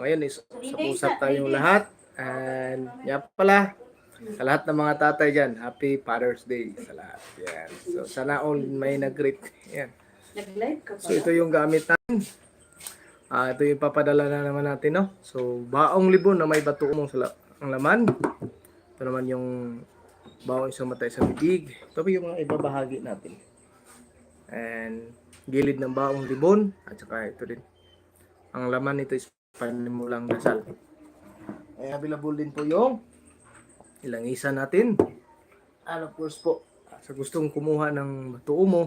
ngayon is usap tayong lahat. And yan pala, sa lahat ng mga tatay dyan, Happy Father's Day sa lahat. Yan. So sana all may nag-greet. Yan. Nag-live ka So ito yung gamit natin. Ah, ito yung papadala na naman natin, no? So, baong libon na may bato mong sala ang laman. Ito naman yung baong isang matay sa bibig. Ito pa yung mga ibabahagi natin. And gilid ng baong libon. At saka ito din. Ang laman nito is panimulang dasal. Ay available din po yung ilangisan natin. And of course po, sa gustong kumuha ng batuo mo,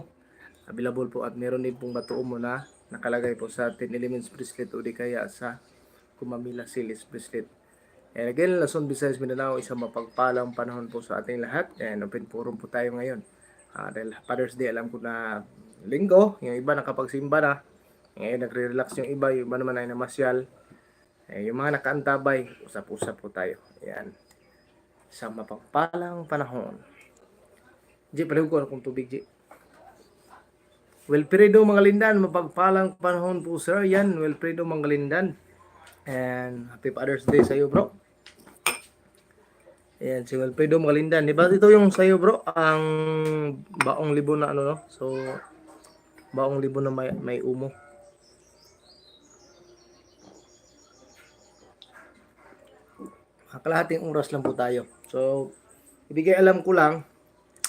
available po at meron din pong batuo mo na nakalagay po sa 10 elements bracelet o di kaya sa Kumamila Silis bracelet. And again, Lason Visayas Mindanao, isang mapagpalang panahon po sa ating lahat. And open forum po tayo ngayon. Ah, dahil Father's Day, alam ko na linggo, yung iba nakapagsimba na. Ngayon, nagre-relax yung iba, yung iba naman ay namasyal. Eh, yung mga nakaantabay, usap-usap po tayo. Ayan. Isang mapagpalang panahon. G, paliw ko akong tubig, G. Wilfredo Mangalindan, mapagpalang panahon po sir. Yan, Wilfredo Mangalindan. And happy Father's Day sa iyo, bro. Ayan, si Wilfredo Mangalindan. Di ba ito yung sa iyo, bro? Ang baong libon na ano, no? So, baong libon na may, may umo. Kalahating oras lang po tayo. So, ibigay alam ko lang,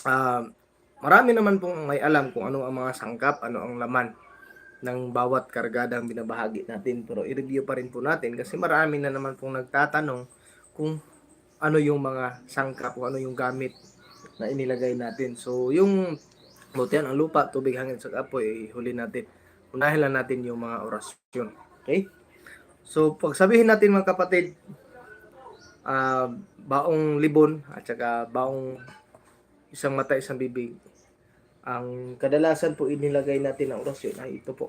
ah, marami naman pong may alam kung ano ang mga sangkap, ano ang laman ng bawat kargadang binabahagi natin. Pero i-review pa rin po natin kasi marami na naman pong nagtatanong kung ano yung mga sangkap, kung ano yung gamit na inilagay natin. So, yung butihan ang lupa, tubig, hangin sa apoy, huli natin. Unahin lang natin yung mga orasyon. Okay? So, pag sabihin natin mga kapatid, ah, baong libon at saka baong isang mata, isang bibig, ang kadalasan po inilagay natin ang orasyon ay ito po.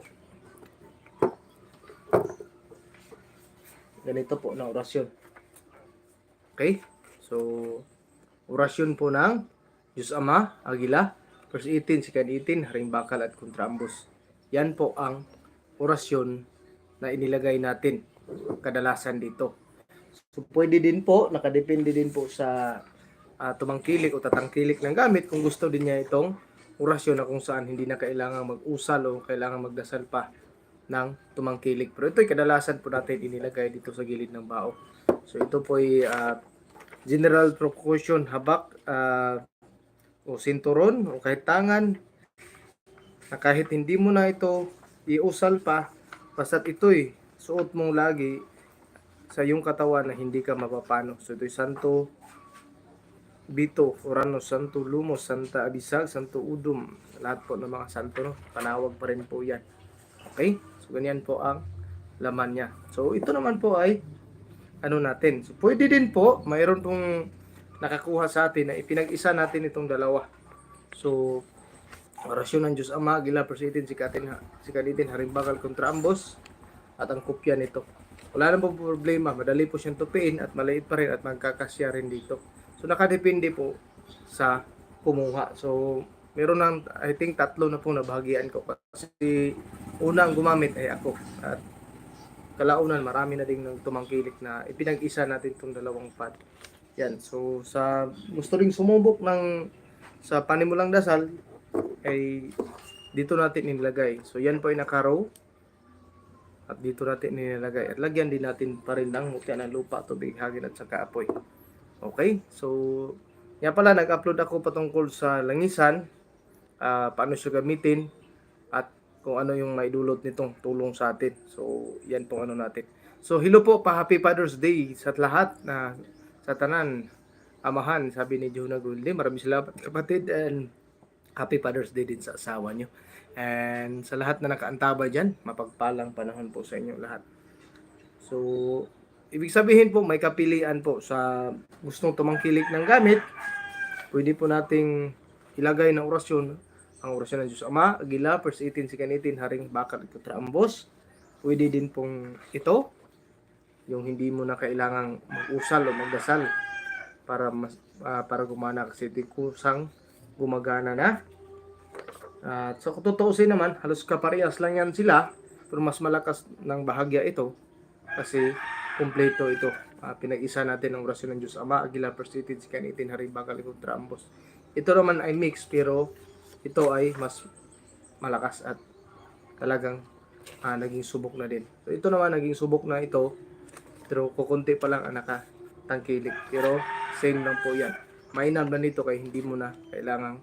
Ganito po na orasyon. Okay? So, orasyon po ng Diyos Ama, Agila, verse 18, second 18, Haring Bakal at Kontrambos. Yan po ang orasyon na inilagay natin kadalasan dito. So, pwede din po, nakadepende din po sa ah, tumangkilik o tatangkilik ng gamit kung gusto din niya itong orasyon na kung saan hindi na kailangan mag-usal o kailangan magdasal pa ng tumangkilik. Pero ito'y kadalasan po natin inilagay dito sa gilid ng bao. So ito po ay ah, general precaution, habak ah, o sinturon o kahit tangan na kahit hindi mo na ito iusal pa, basta't ito'y suot mong lagi sa iyong katawan na hindi ka mapapano. So ito'y santo Bito, Orano, Santo Lumos, Santa Abisag, Santo Udum. Lahat po ng mga santo, no? panawag pa rin po yan. Okay? So, ganyan po ang laman niya. So, ito naman po ay ano natin. So, pwede din po, mayroon pong nakakuha sa atin na ipinag-isa natin itong dalawa. So, orasyon ng Diyos Ama, Gila Persitin, Sikatin, Sikalitin, Harimbagal kontra ambos, at ang kopya nito. Wala na pong problema, madali po siyang tupiin at maliit pa rin at magkakasya rin dito. So nakadepende po sa kumuha. So meron ng I think tatlo na pong nabahagian ko kasi unang gumamit ay ako at kalaunan marami na ding nang tumangkilik na ipinag-isa natin itong dalawang pad. Yan. So sa gusto ring sumubok ng sa panimulang dasal ay dito natin inilagay. So yan po ay naka-row at dito natin nilagay. At lagyan din natin pa rin ng mutya ng lupa, tubig, hangin at saka apoy. Okay? So, yan pala, nag-upload ako patungkol sa langisan, ah, paano siya gamitin, at kung ano yung maidulot nitong tulong sa atin. So, yan pong ano natin. So, hello po pa Happy Father's Day sa lahat na sa tanan, amahan, sabi ni Jonah Gulde. Maraming salamat kapatid and Happy Father's Day din sa asawa nyo. And sa lahat na nakaantaba dyan, mapagpalang panahon po sa inyo lahat. So, ibig sabihin po, may kapilian po sa gustong tumangkilik ng gamit. Pwede po nating ilagay ng orasyon, ang orasyon ng Diyos Ama, Agila, verse 18, si Kanitin, Haring Bakal, at Ambos. Pwede din pong ito, yung hindi mo na kailangang mag-usal o magdasal para mas ah, para gumana kasi di kusang gumagana na. At so kung tutuusin naman, halos kaparehas lang yan sila, pero mas malakas ng bahagya ito kasi kumpleto ito. Ah, pinag-isa natin ang orasyon ng Diyos Ama, Aguila, Persitin, Sikanitin, Haring Bakal, Kontra ambos. Ito naman ay mix pero ito ay mas malakas at talagang ah, naging subok na din. So ito naman naging subok na ito pero kukunti pa lang ang nakatangkilik. Pero same lang po yan. Mainam na nito kaya hindi mo na kailangang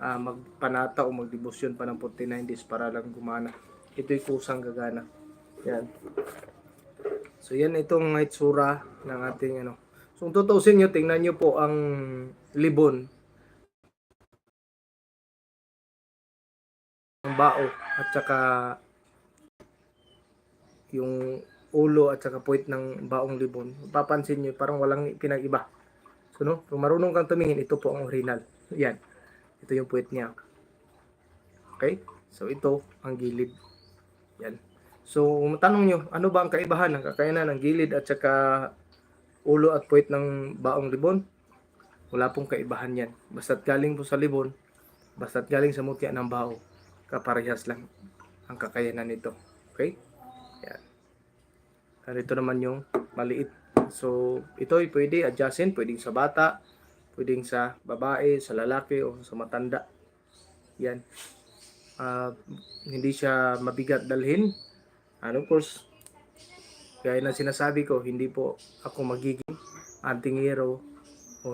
ah, magpanata o magdebosyon pa ng 49 days para lang gumana. Ito'y kusang gagana. Yan. So yan itong itsura ng ating ano. So kung tutusin nyo, tingnan nyo po ang libon. Ang bao at saka yung ulo at saka puwit ng baong libon. Papansin nyo, parang walang pinag-iba. So no, kung marunong kang tumingin, ito po ang original. Yan. Ito yung puwit niya. Okay? So ito ang gilid. Yan. So, tanong nyo, ano ba ang kaibahan ng kakayanan ng gilid at saka ulo at puwit ng baong libon? Wala pong kaibahan yan. Basta't galing po sa libon, basta't galing sa mutya ng bao, kaparehas lang ang kakayanan nito. Okay? Yan. At ito naman yung maliit. So, ito ay pwede adjacent, pwedeng sa bata, pwedeng sa babae, sa lalaki, o sa matanda. Yan. Ah, hindi siya mabigat dalhin. And of course, gaya na sinasabi ko, hindi po ako magiging antingero o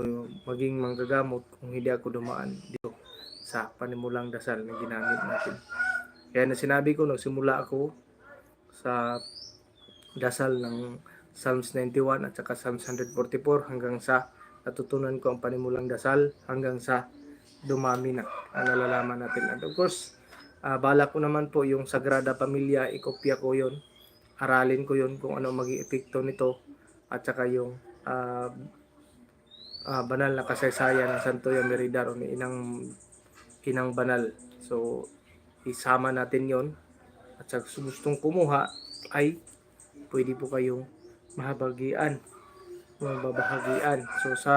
maging manggagamot kung hindi ako dumaan dito sa panimulang dasal na ginamit natin. Kaya na sinabi ko, nagsimula ako sa dasal ng Psalms 91 at saka Psalms 144 hanggang sa natutunan ko ang panimulang dasal hanggang sa dumami na ang nalalaman natin. And of course, Ah, bala ko naman po yung Sagrada Familia, ikopya ko yon aralin ko yon kung ano maging epekto nito at saka yung ah, ah, banal na kasaysayan ng Santo Meridar o ni inang inang banal. So isama natin yon at kung gustong kumuha ay pwede po kayong mahabagian mababahagian. So sa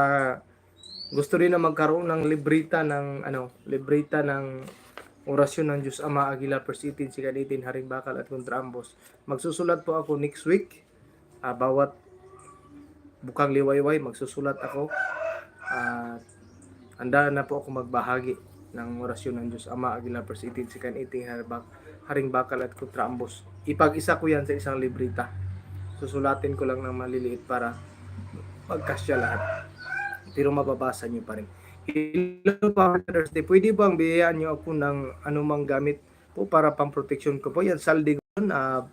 gusto rin na magkaroon ng librita ng ano, librita ng orasyon ng Diyos Ama Aguila Persitin, Sikanitin, Haring Bakal at Kontra ambos. Magsusulat po ako next week. Ah, bawat bukang liwayway magsusulat ako. At handa na po ako magbahagi ng orasyon ng Diyos Ama Aguila Persitin, Sikanitin, Haring Haring Bakal at Kontra ambos. Ipag-isa ko yan sa isang librita. Susulatin ko lang ng maliliit para magkasya lahat. Pero mababasa nyo pa rin. Hello Father's Day. Pwede bang biyayaan nyo ako ng anumang gamit po para pang protection ko po? Yan, saldi ko. Uh,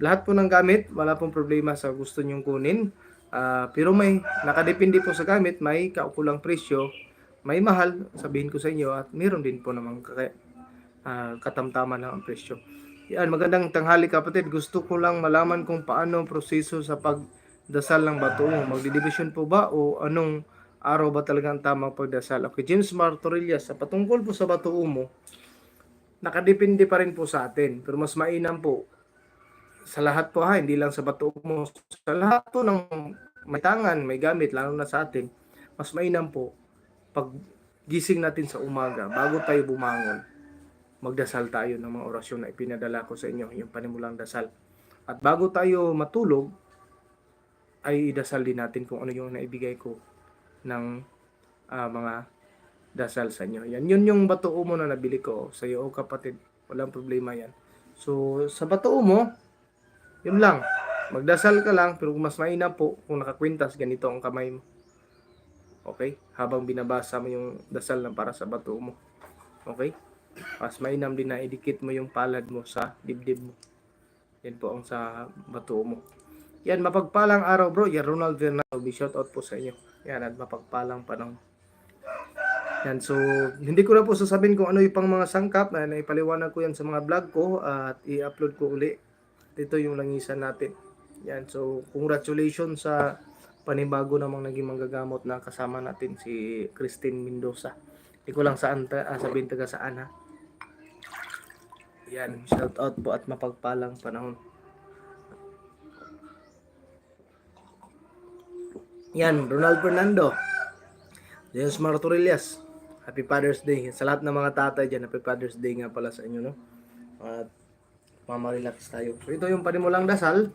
lahat po ng gamit, wala pong problema sa gusto nyong kunin. Ah, pero may, nakadepende po sa gamit, may kaukulang presyo, may mahal, sabihin ko sa inyo, at meron din po namang ah, katamtaman lang ang presyo. Yan, magandang tanghali kapatid. Gusto ko lang malaman kung paano proseso sa pagdasal ng bato mo. Magdidivision po ba o anong araw ba talaga ang tamang pagdasal? Okay, James Martorillas, sa patungkol po sa bato mo, nakadepende pa rin po sa atin. Pero mas mainam po sa lahat po ha, hindi lang sa bato mo. Sa lahat po ng may tangan, may gamit, lalo na sa atin, mas mainam po pag gising natin sa umaga, bago tayo bumangon, magdasal tayo ng mga orasyon na ipinadala ko sa inyo, yung panimulang dasal. At bago tayo matulog, ay idasal din natin kung ano yung naibigay ko ng ah, mga dasal sa inyo. Yan, yun yung bato mo na nabili ko sa iyo, oh, kapatid. Walang problema yan. So, sa bato mo, yun lang. Magdasal ka lang, pero mas mainam po kung nakakwintas, ganito ang kamay mo. Okay? Habang binabasa mo yung dasal na para sa bato mo. Okay? Mas mainam din na idikit mo yung palad mo sa dibdib mo. Yan po ang sa bato mo. Yan, mapagpalang araw bro. Yan, Ronald Vernal. Be shout out po sa inyo. Yan, at mapagpalang panahon. Yan, so, hindi ko na po sasabihin kung ano yung pang mga sangkap na naipaliwanag ko yan sa mga vlog ko at i-upload ko uli. Ito yung langisan natin. Yan, so, congratulations sa panibago namang naging manggagamot na kasama natin si Christine Mendoza. Hindi ko lang saan ta, ah, sabihin taga saan ha. Yan, shout out po at mapagpalang panahon. Yan, Ronald Fernando. James Martorillas. Happy Father's Day. Sa lahat ng mga tatay dyan, Happy Father's Day nga pala sa inyo, no? At mamarelax tayo. So, ito yung panimulang dasal.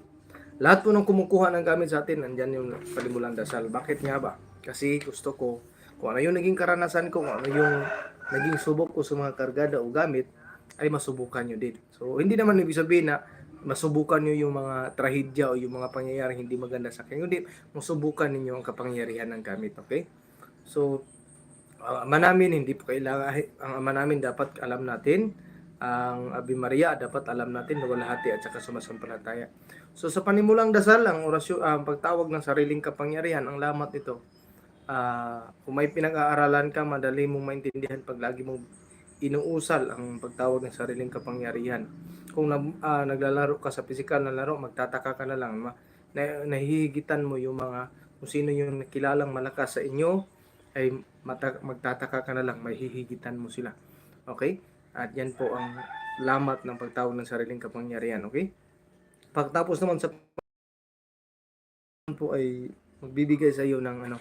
lahat po ng kumukuha ng gamit sa atin, nandyan yung palimulang dasal. Bakit nga ba? Kasi gusto ko, kung ano yung naging karanasan ko, kung ano yung naging subok ko sa mga kargada o gamit, ay masubukan nyo din. So, hindi naman ibig sabihin na masubukan nyo yung mga trahedya o yung mga pangyayaring hindi maganda sa akin. Hindi, masubukan ninyo ang kapangyarihan ng gamit. Okay? So, ang ama namin, hindi po kailangan, ang ama namin dapat alam natin, ang Ave Maria dapat alam natin na walahati at saka sumasampalataya. So sa panimulang dasal, ang orasyon, ang pagtawag ng sariling kapangyarihan, ang lamat nito, ah kung may pinag-aaralan ka, madali mong maintindihan pag lagi mong inuusal ang pagtawag ng sariling kapangyarihan. Kung na, ah, naglalaro ka sa physical na laro, magtataka ka na lang, ma, na, nahihigitan mo yung mga kung sino yung nakilalang malakas sa inyo, ay mata, magtataka ka na lang, mahihigitan mo sila. Okay? At yan po ang lamat ng pagtawag ng sariling kapangyarihan. Okay? Pagtapos naman sa po ay magbibigay sa iyo ng ano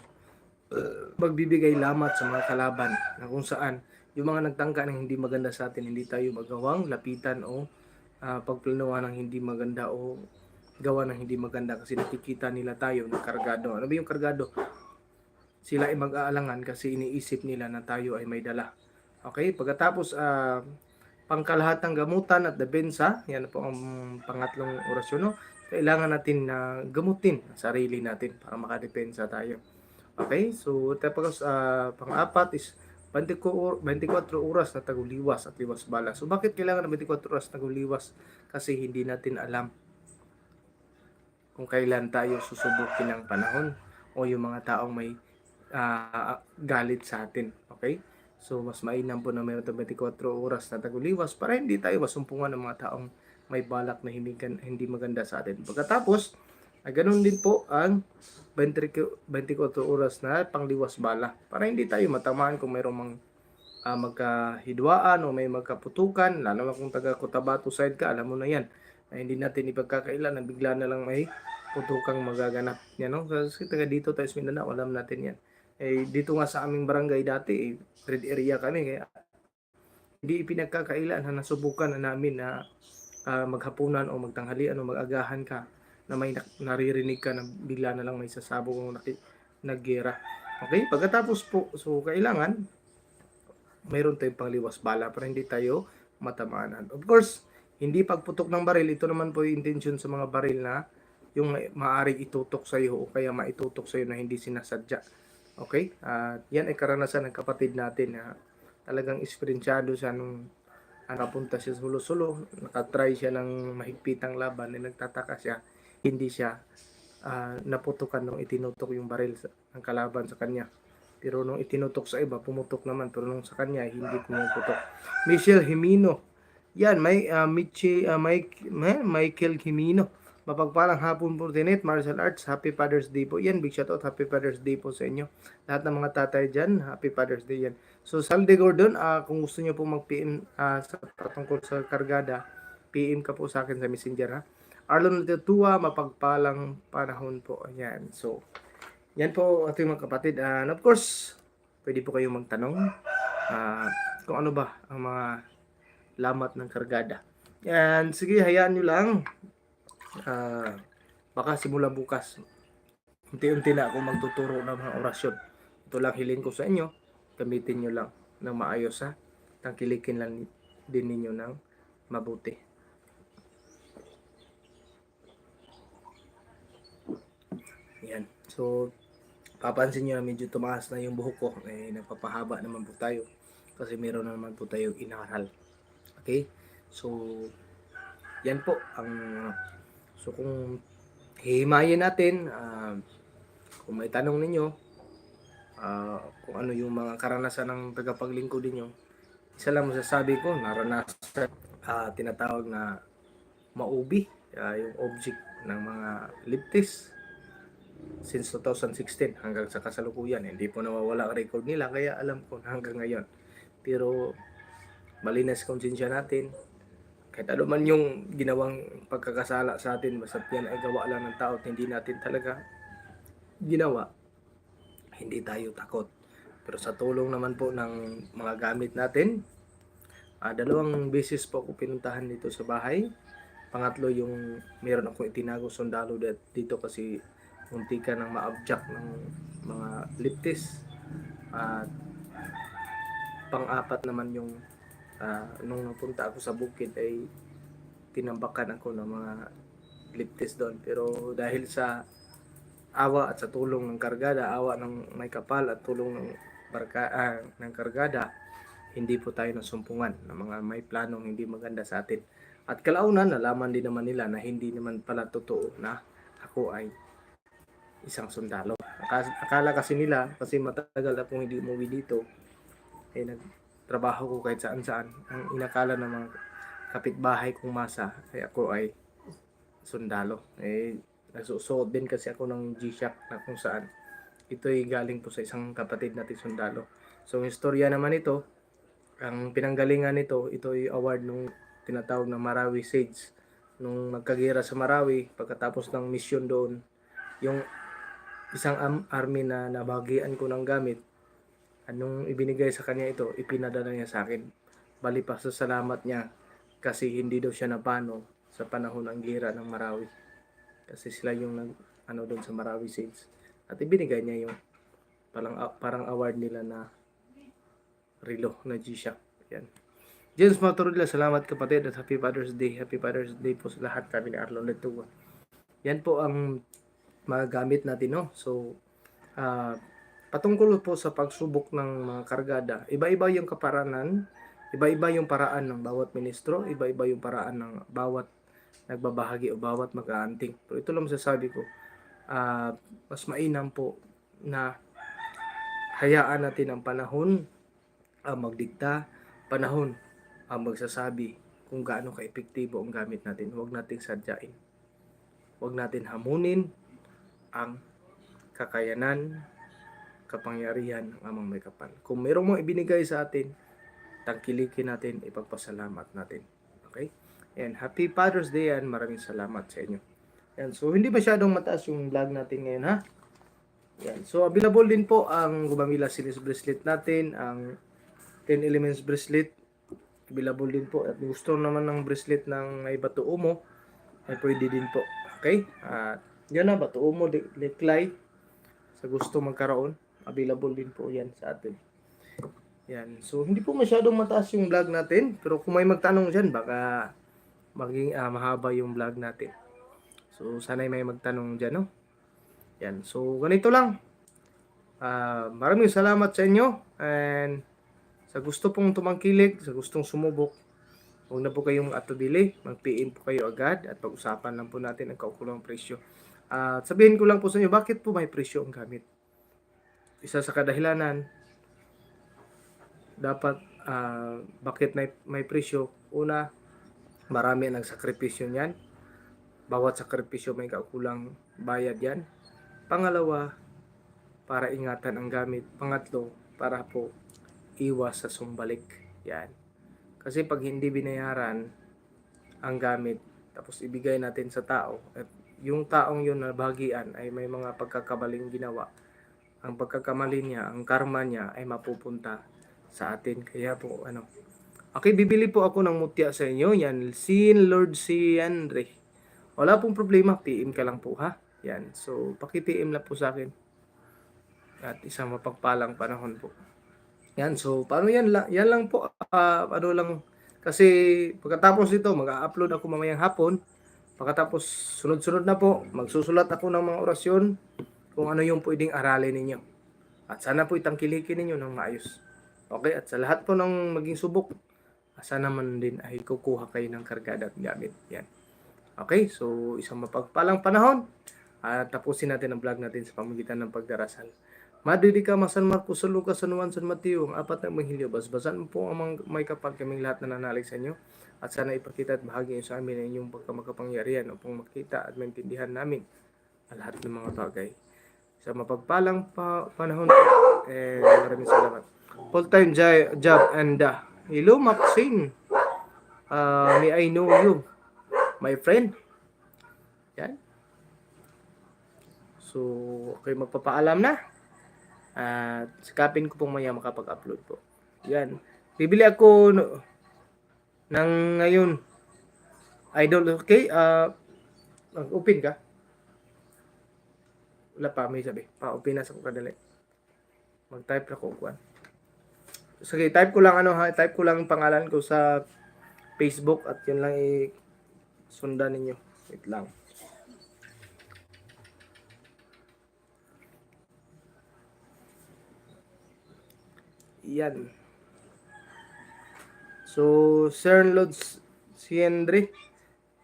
magbibigay lamat sa mga kalaban na kung saan yung mga nagtangka ng hindi maganda sa atin hindi tayo magawang lapitan o ah, pagplanuhan ng hindi maganda o gawa ng hindi maganda kasi nakikita nila tayo ng kargado. Ano ba yung kargado? Sila ay mag-aalangan kasi iniisip nila na tayo ay may dala. Okay? Pagkatapos ah, pangkalahatang gamutan at depensa, yan po ang pangatlong orasyon. No? Kailangan natin na gamutin ang sarili natin para makadepensa tayo. Okay? So, tapos ah, pang-apat is 24, or- 24 oras na taguliwas at liwas bala. So, bakit kailangan ng 24 oras taguliwas? Kasi hindi natin alam kung kailan tayo susubukin ng panahon o yung mga taong may ah, galit sa atin. Okay? So, mas mainam po na mayroon tayong 24 oras na taguliwas para hindi tayo masumpungan ng mga taong may balak na hindi, hindi maganda sa atin. Pagkatapos, ay ganun din po ang 20 24 oras na pangliwas bala para hindi tayo matamaan kung mayroong mang ah, magkahidwaan o may magkaputukan, lalo na kung taga Cotabato side ka, alam mo na yan. Na hindi natin ipagkakailan na bigla na lang may putukang magaganap. Yan, no? Kasi taga dito tayo sa Mindanao, alam natin yan. Eh, dito nga sa aming barangay dati, eh, red area kami, kaya hindi ipinagkakailan na nasubukan na namin na ah, maghapunan o magtanghalian o mag-agahan ka na may naririnig ka na bigla na lang may sasabog naki- naggera. Okay? Pagkatapos po, so kailangan mayroon tayong pangliwas bala para hindi tayo matamanan. Of course, hindi pagputok ng baril, ito naman po yung intention sa mga baril na yung ma- maaaring itutok sa iyo o kaya maitutok sa iyo na hindi sinasadya. Okay? At yan ay karanasan ng kapatid natin na talagang esprensyado siya nung napunta siya sa Sulo-Sulo, nakatry siya ng mahigpitang laban, na nagtataka siya, hindi siya ah, naputukan nung itinutok yung baril sa, ng kalaban sa kanya. Pero nung itinutok sa iba, pumutok naman. Pero nung sa kanya, hindi pumuputok. Michelle Jimino. Yan, may uh, Michi, ah, Mike, may, Michael Jimino. Mapagpalang hapon po Tinet, Martial Arts. Happy Father's Day po. Yan, big shoutout. Happy Father's Day po sa inyo. Lahat ng mga tatay dyan, Happy Father's Day yan. So, Salde Gordon, ah, kung gusto nyo po mag-PM ah, sa patungkol sa kargada, PM ka po sa akin sa Messenger ha. Arlon Tetua, mapagpalang panahon po. Ayan. So, yan po ating mga kapatid. And of course, pwede po kayong magtanong ah, kung ano ba ang mga lamat ng kargada. And sige, hayaan nyo lang. Ah, baka simula bukas. Unti-unti na ako magtuturo ng mga orasyon. Ito lang hiling ko sa inyo. Gamitin nyo lang ng maayos ha. Tangkilikin lang din ninyo ng mabuti. Yan. So, papansin nyo na medyo tumaas na yung buhok ko. Eh, nagpapahaba naman po tayo. Kasi meron na naman po tayong inaral. Okay? So, yan po ang so kung hihimayin natin ah, kung may tanong ninyo ah, kung ano yung mga karanasan ng tagapaglingkod ninyo isa lang masasabi ko naranasan ah, tinatawag na maubi ah, yung object ng mga liptis since 2016 hanggang sa kasalukuyan hindi po nawawala ang record nila kaya alam ko na hanggang ngayon. Pero malinis konsensya natin. Kahit ano man yung ginawang pagkakasala sa atin, basta yan ay gawa lang ng tao at hindi natin talaga ginawa, hindi tayo takot. Pero sa tulong naman po ng mga gamit natin, ah, dalawang beses po ako pinuntahan dito sa bahay. Pangatlo yung meron akong itinago sundalo dito kasi munti ka nang ma-abject ng mga liptis. At pang-apat naman yung ah, nung napunta ako sa bukid ay tinambakan ako ng mga liptis doon. Pero dahil sa awa at sa tulong ng kargada, awa ng may kapal at tulong ng barka, ah, ng kargada, hindi po tayo nasumpungan ng mga may planong hindi maganda sa atin. At kalaunan, nalaman din naman nila na hindi naman pala totoo na ako ay isang sundalo. Aka- Akala kasi nila, kasi matagal akong hindi umuwi dito, eh nagtrabaho ko kahit saan saan. Ang inakala ng mga kapitbahay kong masa, ay ako ay sundalo. Eh, nagsusuot din kasi ako ng G-Shock na kung saan. Ito ay galing po sa isang kapatid natin sundalo. So, ang istorya naman ito, ang pinanggalingan nito, ito ay award nung tinatawag na Marawi Sage. Nung nagkagira sa Marawi, pagkatapos ng mission doon, yung isang army na nabagian ko ng gamit, anong ibinigay sa kanya ito, ipinadala niya sa akin. Bali pa sa salamat niya kasi hindi daw siya napano sa panahon ng gira ng Marawi. Kasi sila yung nag, ano doon sa Marawi Sage. At ibinigay niya yung parang, parang award nila na relo na G-Shock. Yan. James Maturula, salamat kapatid at Happy Father's Day. Happy Father's Day po sa lahat kami ni Arlon Letua. Yan po ang magamit natin, no? So, ah patungkol po sa pagsubok ng mga kargada, iba-iba yung kaparanan, iba-iba yung paraan ng bawat ministro, iba-iba yung paraan ng bawat nagbabahagi o bawat mag-aanting. Pero ito lang masasabi ko, ah mas mainam po na hayaan natin ang panahon ang magdikta, panahon ang magsasabi kung gaano ka-epektibo ang gamit natin. Huwag nating sadyain. Huwag natin hamunin ang kakayanan, kapangyarihan ng amang may kapal. Kung mayroong mong ibinigay sa atin, tangkilikin natin, ipagpasalamat natin. Okay? And happy Father's Day and maraming salamat sa inyo. Yan. So, hindi masyadong mataas yung vlog natin ngayon, ha? Yan. So, available din po ang Gumamila Series Bracelet natin, ang 10 Elements Bracelet. Available din po. At gusto naman ng bracelet ng may bato umo, ay pwede din po. Okay? At yan na, bato umo, liklay. Sa gusto magkaroon, available din po yan sa atin. Yan. So, hindi po masyadong mataas yung vlog natin. Pero kung may magtanong dyan, baka maging ah, mahaba yung vlog natin. So, sana'y may magtanong dyan, no? Yan. So, ganito lang. Ah, maraming salamat sa inyo. And sa gusto pong tumangkilik, sa gustong sumubok, huwag na po kayong atubili. Mag-PM po kayo agad at pag-usapan lang po natin ang kaukulang presyo. At sabihin ko lang po sa inyo, bakit po may presyo ang gamit? Isa sa kadahilanan, dapat ah, bakit may, may presyo? Una, marami ang sakripisyo niyan. Bawat sakripisyo may kaukulang bayad yan. Pangalawa, para ingatan ang gamit. Pangatlo, para po iwas sa sumbalik. Yan. Kasi pag hindi binayaran ang gamit, tapos ibigay natin sa tao, at yung taong yun na bahagian ay may mga pagkakabaling ginawa, ang pagkakamali niya, ang karma niya ay mapupunta sa atin. Kaya po, ano, Okay, bibili po ako ng mutya sa inyo. Yan, Sin Lord si Andre. Wala pong problema, PM ka lang po ha. Yan, so paki-PM lang po sa akin. At isang mapagpalang panahon po. Yan, so paano yan? Yan lang po. ah, ano lang, kasi pagkatapos ito, mag-upload ako mamayang hapon. Pagkatapos, sunod-sunod na po, magsusulat ako ng mga orasyon kung ano yung pwedeng aralin ninyo. At sana po itangkilikin ninyo ng maayos. Okay, at sa lahat po ng maging subok, sana man din ay kukuha kayo ng kargada at gamit. Yan. Okay, so isang mapagpalang panahon. At tapusin natin ang vlog natin sa pamagitan ng pagdarasal. Madidi ka San Marcos, San Lucas, San Juan, San Mateo, ang apat na manghilyo. Basbasan po ang mga may kapal kaming lahat na nanalig sa inyo. At sana ipakita at bahagi sa amin ang inyong pagkamakapangyarihan upang makita at maintindihan namin ang lahat ng mga bagay. Sa mapagpalang pa- panahon eh, maraming salamat. Full-time job and uh, hello Maxine. Uh, may I know you, my friend. Yan. So, okay magpapaalam na. At sikapin ko pong maya makapag-upload po. Yan. Bibili ako no, ng ngayon Idol, okay? Ah, mag-open ka? Wala pa, may sabi. Pa-open na sa kadali. Mag-type na ko kuan. Sige, type ko lang ano ha, type ko lang ang pangalan ko sa Facebook at yun lang i sundan ninyo. Wait lang. Yan. So, Sir Lods Siendre,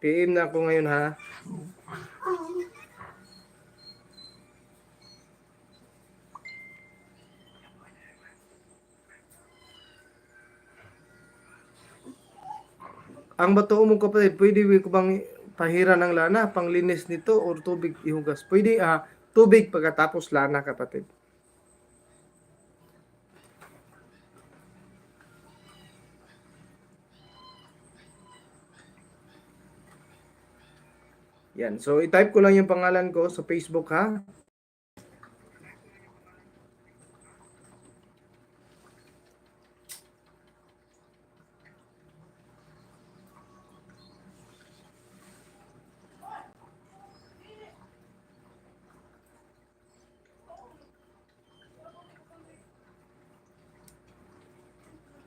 PM na ako ngayon ha. Ang bato mo kapatid, pwede ko bang pahira ng lana, panglinis nito, or tubig ihugas? Pwede, ah, tubig pagkatapos lana kapatid. Yan. So, i-type ko lang yung pangalan ko sa Facebook ha.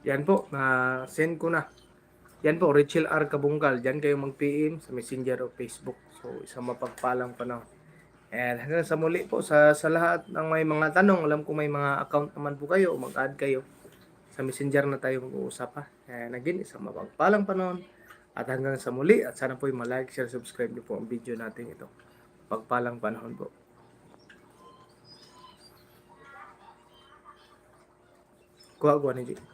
Yan po, na-send ko na. Yan po, Rachel R. Kabungkal. Diyan kayo mag-PM sa Messenger o Facebook. So, isang mapagpalang panahon. And hanggang sa muli po sa, sa lahat ng may mga tanong, alam ko may mga account naman po kayo mag-add kayo. Sa Messenger na tayo mag-uusap ha. And again, isang mapagpalang panahon. At hanggang sa muli, at sana po yung like, share, subscribe niyo po ang video natin ito. Pagpalang panahon po. Kuha, kuha ni G.